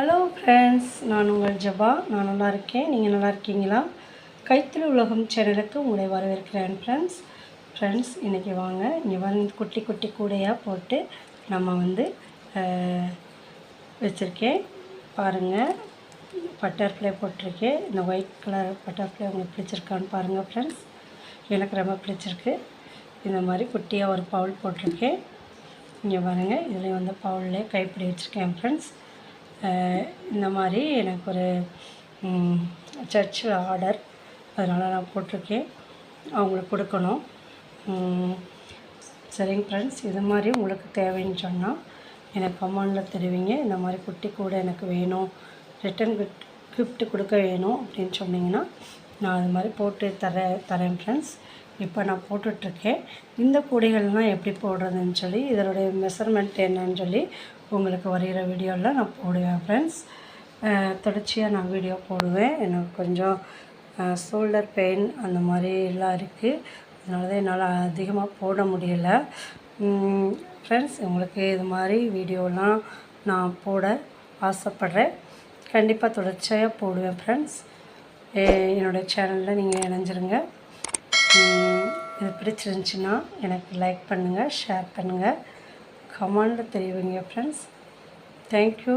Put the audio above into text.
Hello friends நான் உங்கள் ஜபா. நான் நல்லா இருக்கேன். நீங்கள் நல்லா இருக்கீங்களா? கைத்தறி உலகம் சேனலுக்கு உங்களை வரவேற்கிறேன் ஃப்ரெண்ட்ஸ் ஃப்ரெண்ட்ஸ் இன்றைக்கி வாங்க. இங்கே வந்து குட்டி குட்டி கூடையாக போட்டு நம்ம வந்து வச்சுருக்கேன். பாருங்கள் பட்டர்ஃப்ளை போட்டிருக்கேன். இந்த ஒயிட் கலர் பட்டர்ஃப்ளை உங்களுக்கு பிடிச்சிருக்கான்னு பாருங்கள் ஃப்ரெண்ட்ஸ் எனக்கு ரொம்ப பிடிச்சிருக்கு. இந்த மாதிரி குட்டியாக ஒரு பவுல் போட்டிருக்கேன். இங்கே பாருங்கள் இதில் வந்து பவுல்லே கைப்பிடி வச்சுருக்கேன் ஃப்ரெண்ட்ஸ் இந்த மாதிரி எனக்கு ஒரு சர்ச்சில் ஆர்டர் அதனால் நான் போட்டிருக்கேன். அவங்களுக்கு கொடுக்கணும். சரிங்க ஃப்ரெண்ட்ஸ் இது மாதிரி உங்களுக்கு தேவைன்னு சொன்னால் எனக்கு கமெண்டில் தெரிவிங்க. இந்த மாதிரி குட்டி கூட எனக்கு வேணும். ரிட்டன் கிஃப்ட் கிஃப்ட் கொடுக்க வேணும் அப்படின்னு சொன்னிங்கன்னா நான் அது மாதிரி போட்டு தர தரேன் ஃப்ரெண்ட்ஸ் இப்போ நான் போட்டுட்ருக்கேன். இந்த கூடைகள்லாம் எப்படி போடுறதுன்னு சொல்லி இதனுடைய மெஷர்மெண்ட் என்னன்னு சொல்லி உங்களுக்கு வருகிற வீடியோவில் நான் போடுவேன் ஃப்ரெண்ட்ஸ் தொடர்ச்சியாக நான் வீடியோ போடுவேன். எனக்கு கொஞ்சம் ஷோல்டர் பெயின் அந்த மாதிரி எல்லாம் இருக்குது அதனால தான் என்னால் அதிகமாக போட முடியலை. ஃப்ரெண்ட்ஸ் உங்களுக்கு இது மாதிரி வீடியோலாம் நான் போட ஆசைப்பட்றேன். கண்டிப்பாக தொடர்ச்சியாக போடுவேன் ஃப்ரெண்ட்ஸ் என்னோடய சேனலில் நீங்கள் இணைஞ்சிருங்க. இது பிடிச்சிருந்துச்சின்னா எனக்கு லைக் பண்ணுங்கள் ஷேர் பண்ணுங்கள் கமெண்ட் தெரிவிங்க ஃப்ரெண்ட்ஸ் தேங்க்யூ